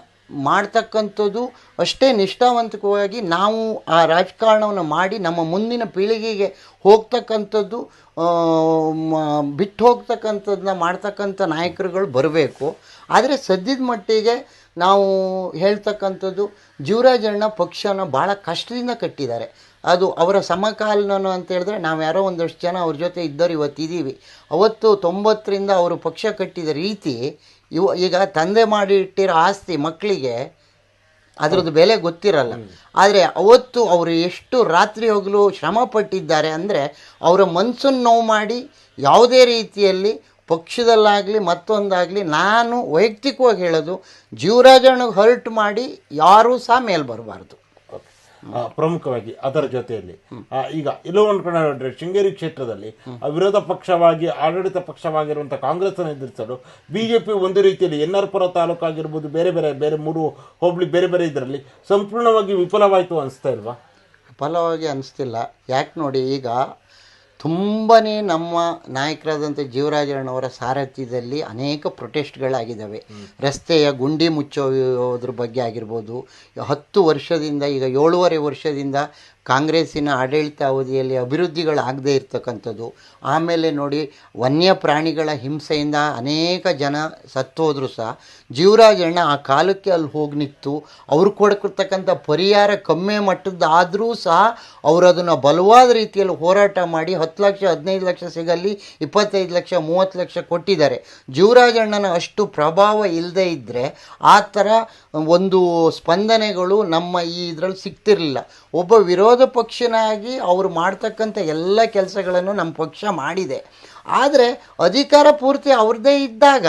ಮಾಡ್ತಕ್ಕಂಥದ್ದು ಅಷ್ಟೇ ನಿಷ್ಠಾವಂತಕವಾಗಿ ನಾವು ಆ ರಾಜಕಾರಣವನ್ನು ಮಾಡಿ ನಮ್ಮ ಮುಂದಿನ ಪೀಳಿಗೆಗೆ ಹೋಗ್ತಕ್ಕಂಥದ್ದು ಬಿಟ್ಟು ಹೋಗ್ತಕ್ಕಂಥದ್ದನ್ನ ಮಾಡ್ತಕ್ಕಂಥ ನಾಯಕರುಗಳು ಬರಬೇಕು. ಆದರೆ ಸದ್ಯದ ಮಟ್ಟಿಗೆ ನಾವು ಹೇಳ್ತಕ್ಕಂಥದ್ದು ಜೀವರಾಜಣ್ಣ ಪಕ್ಷನ ಭಾಳ ಕಷ್ಟದಿಂದ ಕಟ್ಟಿದ್ದಾರೆ. ಅದು ಅವರ ಸಮಕಾಲೀನನು ಅಂತ ಹೇಳಿದ್ರೆ ನಾವು ಯಾರೋ ಒಂದಷ್ಟು ಜನ ಅವ್ರ ಜೊತೆ ಇದ್ದವರು ಇವತ್ತಿದ್ದೀವಿ. ಅವತ್ತು ತೊಂಬತ್ತರಿಂದ ಅವರು ಪಕ್ಷ ಕಟ್ಟಿದ ರೀತಿ ಇವ ಈಗ ತಂದೆ ಮಾಡಿ ಇಟ್ಟಿರೋ ಆಸ್ತಿ ಮಕ್ಕಳಿಗೆ ಅದರದ್ದು ಬೆಲೆ ಗೊತ್ತಿರಲ್ಲ. ಆದರೆ ಅವತ್ತು ಅವರು ಎಷ್ಟು ರಾತ್ರಿ ಹೋಗಲು ಶ್ರಮ ಪಟ್ಟಿದ್ದಾರೆ ಅಂದರೆ ಅವರ ಮನಸ್ಸನ್ನು ನೋವು ಮಾಡಿ ಯಾವುದೇ ರೀತಿಯಲ್ಲಿ ಪಕ್ಷದಲ್ಲಾಗಲಿ ಮತ್ತೊಂದಾಗಲಿ ನಾನು ವೈಯಕ್ತಿಕವಾಗಿ ಹೇಳೋದು ಜೀವರಾಜನಿಗೆ ಹರ್ಟ್ ಮಾಡಿ ಯಾರೂ ಸಹ ಮೇಲೆ ಬರಬಾರ್ದು. ಪ್ರಮುಖವಾಗಿ ಅದರ ಜೊತೆಯಲ್ಲಿ. ಈಗ ಎಲ್ಲೋ ಒಂದು ಕಡೆ ಶೃಂಗೇರಿ ಕ್ಷೇತ್ರದಲ್ಲಿ ವಿರೋಧ ಪಕ್ಷವಾಗಿ, ಆಡಳಿತ ಪಕ್ಷವಾಗಿರುವಂತಹ ಕಾಂಗ್ರೆಸ್ ಅನ್ನು ಎದುರಿಸಲು ಬಿಜೆಪಿ ಒಂದು ರೀತಿಯಲ್ಲಿ ಎನ್ ಆರ್ ಪುರ ತಾಲೂಕು ಆಗಿರ್ಬೋದು, ಬೇರೆ ಬೇರೆ ಬೇರೆ ಮೂರು ಹೋಬಳಿ ಬೇರೆ ಬೇರೆ ಇದರಲ್ಲಿ ಸಂಪೂರ್ಣವಾಗಿ ವಿಫಲವಾಯಿತು ಅನಿಸ್ತಾ ಇಲ್ವಾ? ವಿಫಲವಾಗಿ ಅನಿಸ್ತಿಲ್ಲ. ಯಾಕೆ ನೋಡಿ ಈಗ ತುಂಬಾ ನಮ್ಮ ನಾಯಕರಾದಂಥ ಜೀವರಾಜರಣ್ಣವರ ಸಾರಥ್ಯದಲ್ಲಿ ಅನೇಕ ಪ್ರೊಟೆಸ್ಟ್ಗಳಾಗಿದ್ದಾವೆ. ರಸ್ತೆಯ ಗುಂಡಿ ಮುಚ್ಚೋದ್ರ ಬಗ್ಗೆ ಆಗಿರ್ಬೋದು. ಹತ್ತು ವರ್ಷದಿಂದ ಈಗ ಏಳುವರೆ ವರ್ಷದಿಂದ ಕಾಂಗ್ರೆಸ್ಸಿನ ಆಡಳಿತ ಅವಧಿಯಲ್ಲಿ ಅಭಿವೃದ್ಧಿಗಳಾಗದೇ ಇರ್ತಕ್ಕಂಥದ್ದು. ಆಮೇಲೆ ನೋಡಿ, ವನ್ಯ ಪ್ರಾಣಿಗಳ ಹಿಂಸೆಯಿಂದ ಅನೇಕ ಜನ ಸತ್ತೋದ್ರು ಸಹ ಜೀವರಾಜಣ್ಣ ಆ ಕಾಲಕ್ಕೆ ಅಲ್ಲಿ ಹೋಗಿ ನಿಂತು ಅವ್ರು ಕೊಡಕಿರ್ತಕ್ಕಂಥ ಪರಿಹಾರ ಕಮ್ಮಿ ಮಟ್ಟದ್ದಾದರೂ ಸಹ ಅವರು ಅದನ್ನು ಬಲವಾದ ರೀತಿಯಲ್ಲಿ ಹೋರಾಟ ಮಾಡಿ ಹತ್ತು ಲಕ್ಷ, ಹದಿನೈದು ಲಕ್ಷ ಸಿಗಲ್ಲಿ ಇಪ್ಪತ್ತೈದು ಲಕ್ಷ, ಮೂವತ್ತು ಲಕ್ಷ ಕೊಟ್ಟಿದ್ದಾರೆ. ಜೀವರಾಜಣ್ಣನ ಅಷ್ಟು ಪ್ರಭಾವ ಇಲ್ಲದೇ ಇದ್ದರೆ ಆ ಥರ ಒಂದು ಸ್ಪಂದನೆಗಳು ನಮ್ಮ ಈ ಇದರಲ್ಲಿ ಸಿಗ್ತಿರಲಿಲ್ಲ. ಒಬ್ಬ ವಿರೋಧ ಪಕ್ಷನಾಗಿ ಅವರು ಮಾಡ್ತಕ್ಕಂಥ ಎಲ್ಲ ಕೆಲಸಗಳನ್ನು ನಮ್ಮ ಪಕ್ಷ ಮಾಡಿದೆ. ಆದರೆ ಅಧಿಕಾರ ಪೂರ್ತಿ ಅವ್ರದ್ದೇ ಇದ್ದಾಗ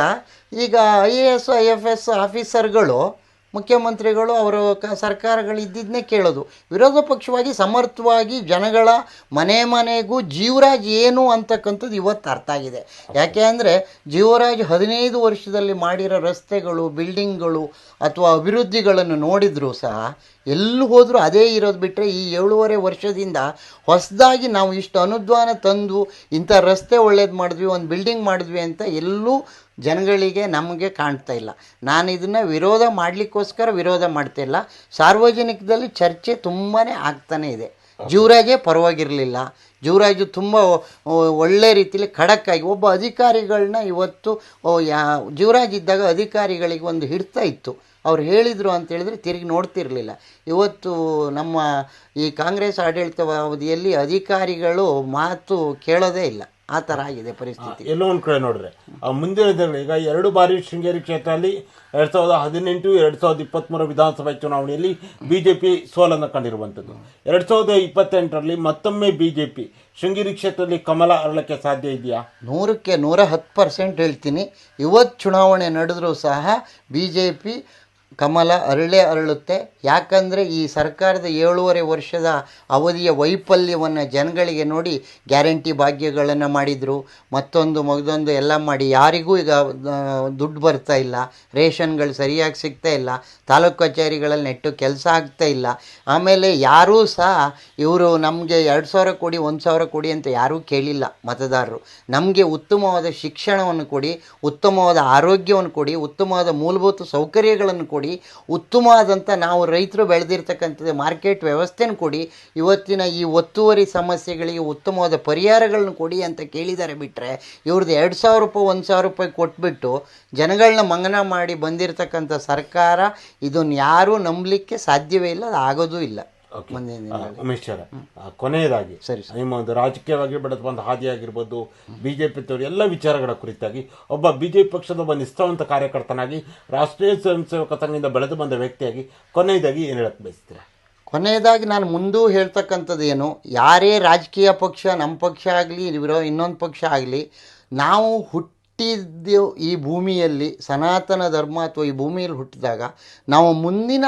ಈಗ I A S I F S ಆಫೀಸರ್ಗಳು, ಮುಖ್ಯಮಂತ್ರಿಗಳು, ಅವರು ಕ ಸರ್ಕಾರಗಳು ಇದ್ದಿದ್ದನ್ನೇ ಕೇಳೋದು. ವಿರೋಧ ಪಕ್ಷವಾಗಿ ಸಮರ್ಥವಾಗಿ ಜನಗಳ ಮನೆ ಮನೆಗೂ ಜೀವರಾಜ್ ಏನು ಅಂತಕ್ಕಂಥದ್ದು ಇವತ್ತು ಅರ್ಥ ಆಗಿದೆ. ಯಾಕೆ ಅಂದರೆ ಜೀವರಾಜ್ ಹದಿನೈದು ವರ್ಷದಲ್ಲಿ ಮಾಡಿರೋ ರಸ್ತೆಗಳು ಬಿಲ್ಡಿಂಗ್ಗಳು ಅಥವಾ ಅಭಿವೃದ್ಧಿಗಳನ್ನು ನೋಡಿದರೂ ಸಹ ಎಲ್ಲಿ ಹೋದರೂ ಅದೇ ಇರೋದು ಬಿಟ್ಟರೆ ಈ ಏಳುವರೆ ವರ್ಷದಿಂದ ಹೊಸದಾಗಿ ನಾವು ಇಷ್ಟು ಅನುದಾನ ತಂದು ಇಂಥ ರಸ್ತೆ ಒಳ್ಳೇದು ಮಾಡಿದ್ವಿ, ಒಂದು ಬಿಲ್ಡಿಂಗ್ ಮಾಡಿದ್ವಿ ಅಂತ ಎಲ್ಲೂ ಜನಗಳಿಗೆ ನಮಗೆ ಕಾಣ್ತಾ ಇಲ್ಲ. ನಾನು ಇದನ್ನು ವಿರೋಧ ಮಾಡಲಿಕ್ಕೋಸ್ಕರ ವಿರೋಧ ಮಾಡ್ತಾ ಇಲ್ಲ. ಸಾರ್ವಜನಿಕದಲ್ಲಿ ಚರ್ಚೆ ತುಂಬಾ ಆಗ್ತಾನೇ ಇದೆ. ಜೀವರಾಜೇ ಪರವಾಗಿರಲಿಲ್ಲ. ಜೀವರಾಜು ತುಂಬ ಒಳ್ಳೆ ರೀತಿಯಲ್ಲಿ ಖಡಕ್ಕಾಗಿ ಒಬ್ಬ ಅಧಿಕಾರಿಗಳನ್ನ ಇವತ್ತು ಯಾ ಜೀವರಾಜ್ ಇದ್ದಾಗ ಅಧಿಕಾರಿಗಳಿಗೆ ಒಂದು ಹಿಡ್ತಾ ಇತ್ತು. ಅವ್ರು ಹೇಳಿದರು ಅಂತ ಹೇಳಿದ್ರೆ ತಿರುಗಿ ನೋಡ್ತಿರಲಿಲ್ಲ. ಇವತ್ತು ನಮ್ಮ ಈ ಕಾಂಗ್ರೆಸ್ ಆಡಳಿತಾವಧಿಯಲ್ಲಿ ಅಧಿಕಾರಿಗಳು ಮಾತು ಕೇಳೋದೇ ಇಲ್ಲ. ಆ ಥರ ಆಗಿದೆ ಪರಿಸ್ಥಿತಿ. ಎಲ್ಲೋ ಒಂದು ಕಡೆ ನೋಡಿದ್ರೆ ಮುಂದಿನ ದಿನಗಳು ಈಗ ಎರಡು ಬಾರಿ ಶೃಂಗೇರಿ ಕ್ಷೇತ್ರದಲ್ಲಿ ಎರಡು ಸಾವಿರದ ಹದಿನೆಂಟು ಎರಡು ಸಾವಿರದ ಇಪ್ಪತ್ತ್ಮೂರು ವಿಧಾನಸಭೆ ಚುನಾವಣೆಯಲ್ಲಿ ಬಿ ಜೆ ಪಿ ಸೋಲನ್ನು ಕಂಡಿರುವಂಥದ್ದು. ಎರಡು ಸಾವಿರದ ಇಪ್ಪತ್ತೆಂಟರಲ್ಲಿ ಮತ್ತೊಮ್ಮೆ ಬಿ ಜೆ ಪಿ ಶೃಂಗೇರಿ ಕ್ಷೇತ್ರದಲ್ಲಿ ಕಮಲ ಅರಳಕ್ಕೆ ಸಾಧ್ಯ ಇದೆಯಾ? ನೂರಕ್ಕೆ ನೂರ ಹತ್ತು ಪರ್ಸೆಂಟ್ ಹೇಳ್ತೀನಿ. ಇವತ್ತು ಚುನಾವಣೆ ನಡೆದರೂ ಸಹ ಬಿ ಜೆ ಪಿ ಕಮಲ ಅರಳೇ ಅರಳುತ್ತೆ. ಯಾಕಂದರೆ ಈ ಸರ್ಕಾರದ ಏಳೂವರೆ ವರ್ಷದ ಅವಧಿಯ ವೈಫಲ್ಯವನ್ನು ಜನಗಳಿಗೆ ನೋಡಿ ಗ್ಯಾರಂಟಿ ಭಾಗ್ಯಗಳನ್ನು ಮಾಡಿದರು. ಮತ್ತೊಂದು ಮಗದೊಂದು ಎಲ್ಲ ಮಾಡಿ. ಯಾರಿಗೂ ಈಗ ದುಡ್ಡು ಬರ್ತಾ ಇಲ್ಲ. ರೇಷನ್ಗಳು ಸರಿಯಾಗಿ ಸಿಗ್ತಾ ಇಲ್ಲ. ತಾಲೂಕು ಕಚೇರಿಗಳಲ್ಲಿ ನೆಟ್ಟು ಕೆಲಸ ಆಗ್ತಾ ಇಲ್ಲ. ಆಮೇಲೆ ಯಾರೂ ಸಹ ಇವರು ನಮಗೆ ಎರಡು ಸಾವಿರ ಕೊಡಿ, ಒಂದು ಸಾವಿರ ಕೊಡಿ ಅಂತ ಯಾರೂ ಕೇಳಿಲ್ಲ ಮತದಾರರು. ನಮಗೆ ಉತ್ತಮವಾದ ಶಿಕ್ಷಣವನ್ನು ಕೊಡಿ, ಉತ್ತಮವಾದ ಆರೋಗ್ಯವನ್ನು ಕೊಡಿ, ಉತ್ತಮವಾದ ಮೂಲಭೂತ ಸೌಕರ್ಯಗಳನ್ನು ಕೊಡಿ. ಉತ್ತಮವಾದಂಥ ನಾವು ರೈತರು ಬೆಳೆದಿರ್ತಕ್ಕಂಥದ್ದು ಮಾರ್ಕೆಟ್ ವ್ಯವಸ್ಥೆನ ಕೊಡಿ, ಇವತ್ತಿನ ಈ ಒತ್ತುವರಿ ಸಮಸ್ಯೆಗಳಿಗೆ ಉತ್ತಮವಾದ ಪರಿಹಾರಗಳನ್ನು ಕೊಡಿ ಅಂತ ಕೇಳಿದ್ದಾರೆ ಬಿಟ್ಟರೆ ಇವ್ರದ್ದು ಎರಡು ಸಾವಿರ ರೂಪಾಯಿ, ಒಂದು ಸಾವಿರ ರೂಪಾಯಿ ಕೊಟ್ಬಿಟ್ಟು ಜನಗಳನ್ನ ಮಂಗನ ಮಾಡಿ ಬಂದಿರತಕ್ಕಂಥ ಸರ್ಕಾರ ಇದನ್ನು ಯಾರೂ ನಂಬಲಿಕ್ಕೆ ಸಾಧ್ಯವೇ ಇಲ್ಲ, ಅದು ಆಗೋದೂ ಇಲ್ಲ. ಮುಂದಿನ ಉಮೇಶ್ ಅವರ. ಕೊನೆಯದಾಗಿ ಸರಿ, ನಿಮ್ಮ ಒಂದು ರಾಜಕೀಯವಾಗಿ ಬೆಳೆದು ಬಂದ ಹಾದಿಯಾಗಿರ್ಬೋದು ಬಿಜೆಪಿ ತವರು ಎಲ್ಲ ವಿಚಾರಗಳ ಕುರಿತಾಗಿ ಒಬ್ಬ ಬಿಜೆಪಿ ಪಕ್ಷದ ಒಬ್ಬ ನಿಷ್ಠಾವಂತ ಕಾರ್ಯಕರ್ತನಾಗಿ ರಾಷ್ಟ್ರೀಯ ಸ್ವಯಂ ಸೇವಕ ಸಂಘದಿಂದ ಬೆಳೆದು ಬಂದ ವ್ಯಕ್ತಿಯಾಗಿ ಕೊನೆಯದಾಗಿ ಏನು ಹೇಳಕ್ ಬಯಸ್ತೀರಾ? ಕೊನೆಯದಾಗಿ ನಾನು ಮುಂದೂ ಹೇಳ್ತಕ್ಕಂಥದ್ದು ಏನು ಯಾರೇ ರಾಜಕೀಯ ಪಕ್ಷ ನಮ್ಮ ಪಕ್ಷ ಆಗಲಿ ಇರೋ ಇನ್ನೊಂದು ಪಕ್ಷ ಆಗಲಿ ನಾವು ಹುಟ್ಟಿದ್ದು ಈ ಭೂಮಿಯಲ್ಲಿ ಸನಾತನ ಧರ್ಮ ಅಥವಾ ಈ ಭೂಮಿಯಲ್ಲಿ ಹುಟ್ಟಿದಾಗ ನಾವು ಮುಂದಿನ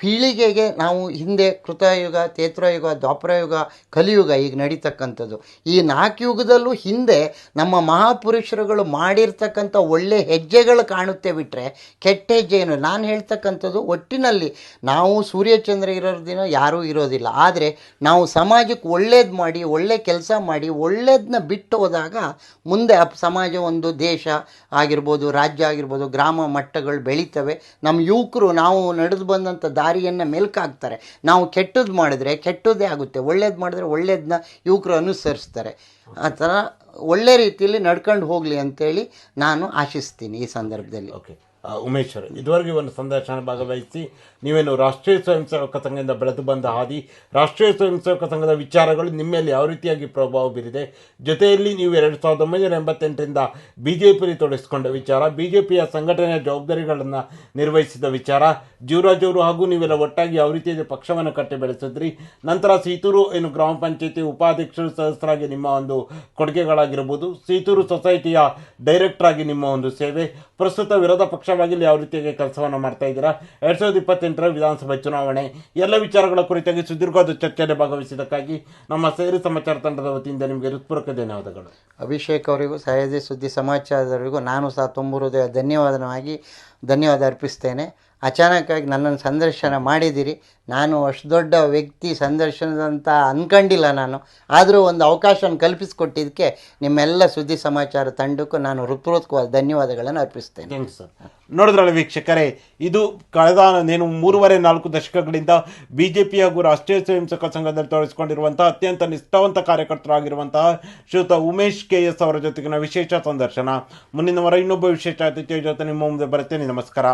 ಪೀಳಿಗೆಗೆ ನಾವು ಹಿಂದೆ ಕೃತಯುಗ ತೇತ್ರಯುಗ ದ್ವಾಪರಯುಗ, ಕಲಿಯುಗ ಈಗ ನಡೀತಕ್ಕಂಥದ್ದು. ಈ ನಾಲ್ಕು ಯುಗದಲ್ಲೂ ಹಿಂದೆ ನಮ್ಮ ಮಹಾಪುರುಷರುಗಳು ಮಾಡಿರ್ತಕ್ಕಂಥ ಒಳ್ಳೆ ಹೆಜ್ಜೆಗಳು ಕಾಣುತ್ತೆ ಬಿಟ್ಟರೆ ಕೆಟ್ಟ ಹೆಜ್ಜೆ ಏನು ನಾನು ಹೇಳ್ತಕ್ಕಂಥದ್ದು ಒಟ್ಟಿನಲ್ಲಿ ನಾವು ಸೂರ್ಯಚಂದ್ರ ಇರೋ ದಿನ ಯಾರೂ ಇರೋದಿಲ್ಲ. ಆದರೆ ನಾವು ಸಮಾಜಕ್ಕೆ ಒಳ್ಳೇದು ಮಾಡಿ, ಒಳ್ಳೆ ಕೆಲಸ ಮಾಡಿ ಒಳ್ಳೇದನ್ನ ಬಿಟ್ಟು ಹೋದಾಗ ಮುಂದೆ ಸಮಾಜ ಒಂದು ದೇಶ ಆಗಿರ್ಬೋದು, ರಾಜ್ಯ ಆಗಿರ್ಬೋದು, ಗ್ರಾಮ ಮಟ್ಟಗಳು ಬೆಳೀತವೆ. ನಮ್ಮ ಯುವಕರು, ನಾವು ನಡೆದು ಬಂದಂಥ ದಾರಿಯನ್ನು ಮೆಲ್ಕಾಕ್ತಾರೆ ನಾವು ಕೆಟ್ಟದ್ದು ಮಾಡಿದ್ರೆ ಕೆಟ್ಟದ್ದೇ ಆಗುತ್ತೆ. ಒಳ್ಳೇದು ಮಾಡಿದ್ರೆ ಒಳ್ಳೇದನ್ನ ಯುವಕರು ಅನುಸರಿಸ್ತಾರೆ. ಆ ಥರ ಒಳ್ಳೆ ರೀತಿಯಲ್ಲಿ ನಡ್ಕೊಂಡು ಹೋಗಲಿ ಅಂತೇಳಿ ನಾನು ಆಶಿಸ್ತೀನಿ ಈ ಸಂದರ್ಭದಲ್ಲಿ. ಓಕೆ ಆ, ಉಮೇಶ್ ಅವರು ಇದುವರೆಗೆ ಒಂದು ಸಂದರ್ಶನ ಭಾಗವಹಿಸಿ ನೀವೇನು ರಾಷ್ಟ್ರೀಯ ಸ್ವಯಂ ಸೇವಕ ಸಂಘದಿಂದ ಬೆಳೆದು ಬಂದ ಹಾದಿ ರಾಷ್ಟ್ರೀಯ ಸ್ವಯಂ ಸೇವಕ ಸಂಘದ ವಿಚಾರಗಳು ನಿಮ್ಮ ಮೇಲೆ ಯಾವ ರೀತಿಯಾಗಿ ಪ್ರಭಾವ ಬೀರಿದೆ? ಜೊತೆಯಲ್ಲಿ ನೀವು ಎರಡು ಸಾವಿರದ ಒಂಬೈನೂರ ಎಂಬತ್ತೆಂಟರಿಂದ ಬಿ ಜೆ ಪಿಯಲ್ಲಿ ತೊಡಗಿಸಿಕೊಂಡ ವಿಚಾರ ಬಿ ಜೆ ಪಿಯ ಸಂಘಟನೆಯ ಜವಾಬ್ದಾರಿಗಳನ್ನು ನಿರ್ವಹಿಸಿದ ವಿಚಾರ ಜೀವರಾಜ್ ಅವರು ಹಾಗೂ ನೀವೆಲ್ಲ ಒಟ್ಟಾಗಿ ಯಾವ ರೀತಿಯಲ್ಲಿ ಪಕ್ಷವನ್ನು ಕಟ್ಟಿ ಬೆಳೆಸಿದ್ರಿ? ನಂತರ ಸೀತೂರು ಏನು ಗ್ರಾಮ ಪಂಚಾಯಿತಿ ಉಪಾಧ್ಯಕ್ಷರು ಸದಸ್ಯರಾಗಿ ನಿಮ್ಮ ಒಂದು ಕೊಡುಗೆಗಳಾಗಿರ್ಬೋದು ಸೀತೂರು ಸೊಸೈಟಿಯ ಡೈರೆಕ್ಟರ್ ಆಗಿ ನಿಮ್ಮ ಒಂದು ಸೇವೆ ಪ್ರಸ್ತುತ ವಿರೋಧ ಪಕ್ಷವಾಗಿ ಇಲ್ಲಿ ಯಾವ ರೀತಿಯಾಗಿ ಕೆಲಸವನ್ನು ಮಾಡ್ತಾ ಇದ್ದೀರಾ? ಎರಡ್ ಸಾವಿರದ ಇಪ್ಪತ್ತೆಂಟರ ವಿಧಾನಸಭೆ ಚುನಾವಣೆ, ಎಲ್ಲ ವಿಚಾರಗಳ ಕುರಿತಾಗಿ ಸುದೀರ್ಘವಾದ ಚರ್ಚೆಯಲ್ಲಿ ಭಾಗವಹಿಸಿದ್ದಕ್ಕಾಗಿ ನಮ್ಮ ಸೇರಿ ಸಮಾಚಾರ ತಂಡದ ವತಿಯಿಂದ ನಿಮಗೆ ಹೃತ್ಪೂರ್ವಕ ಧನ್ಯವಾದಗಳು. ಅಭಿಷೇಕ್ ಅವರಿಗೂ, ಸಹಜ ಸುದ್ದಿ ಸಮಾಚಾರದವರಿಗೂ ನಾನು ಸಹ ತುಂಬ ಹೃದಯ ಧನ್ಯವಾದವಾಗಿ ಧನ್ಯವಾದ ಅರ್ಪಿಸ್ತೇನೆ. ಅಚಾನಕ್ಕಾಗಿ ನನ್ನನ್ನು ಸಂದರ್ಶನ ಮಾಡಿದ್ದೀರಿ. ನಾನು ಅಷ್ಟು ದೊಡ್ಡ ವ್ಯಕ್ತಿ ಸಂದರ್ಶನದಂತ ಅಂದ್ಕೊಂಡಿಲ್ಲ ನಾನು. ಆದರೂ ಒಂದು ಅವಕಾಶವನ್ನು ಕಲ್ಪಿಸಿಕೊಟ್ಟಿದ್ದಕ್ಕೆ ನಿಮ್ಮೆಲ್ಲ ಸುದ್ದಿ ಸಮಾಚಾರ ತಂಡಕ್ಕೂ ನಾನು ಹೃತ್ಪೂರ್ವಕವಾದ ಧನ್ಯವಾದಗಳನ್ನು ಅರ್ಪಿಸ್ತೇನೆ ಸರ್. ನೋಡಿದ್ರಲ್ಲ ವೀಕ್ಷಕರೇ, ಇದು ಕಳೆದ ನೇನು ಮೂರುವರೆ ನಾಲ್ಕು ದಶಕಗಳಿಂದ ಬಿ ಜೆ ಪಿ ಹಾಗೂ ರಾಷ್ಟ್ರೀಯ ಸ್ವಯಂ ಸೇವಕ ಸಂಘದಲ್ಲಿ ತೊಡಗಿಸಿಕೊಂಡಿರುವಂತಹ ಅತ್ಯಂತ ನಿಷ್ಠಾವಂತ ಕಾರ್ಯಕರ್ತರಾಗಿರುವಂತಹ ಶ್ರೀಯುತ ಉಮೇಶ್ ಕೆ ಎಸ್ ಅವರ ಜೊತೆಗಿನ ವಿಶೇಷ ಸಂದರ್ಶನ. ಮುಂದಿನ ವಾರ ಇನ್ನೊಬ್ಬ ವಿಶೇಷ ಅತಿಥಿಯ ಜೊತೆ ನಿಮ್ಮ ಮುಂದೆ ಬರುತ್ತೇನೆ. ನಮಸ್ಕಾರ.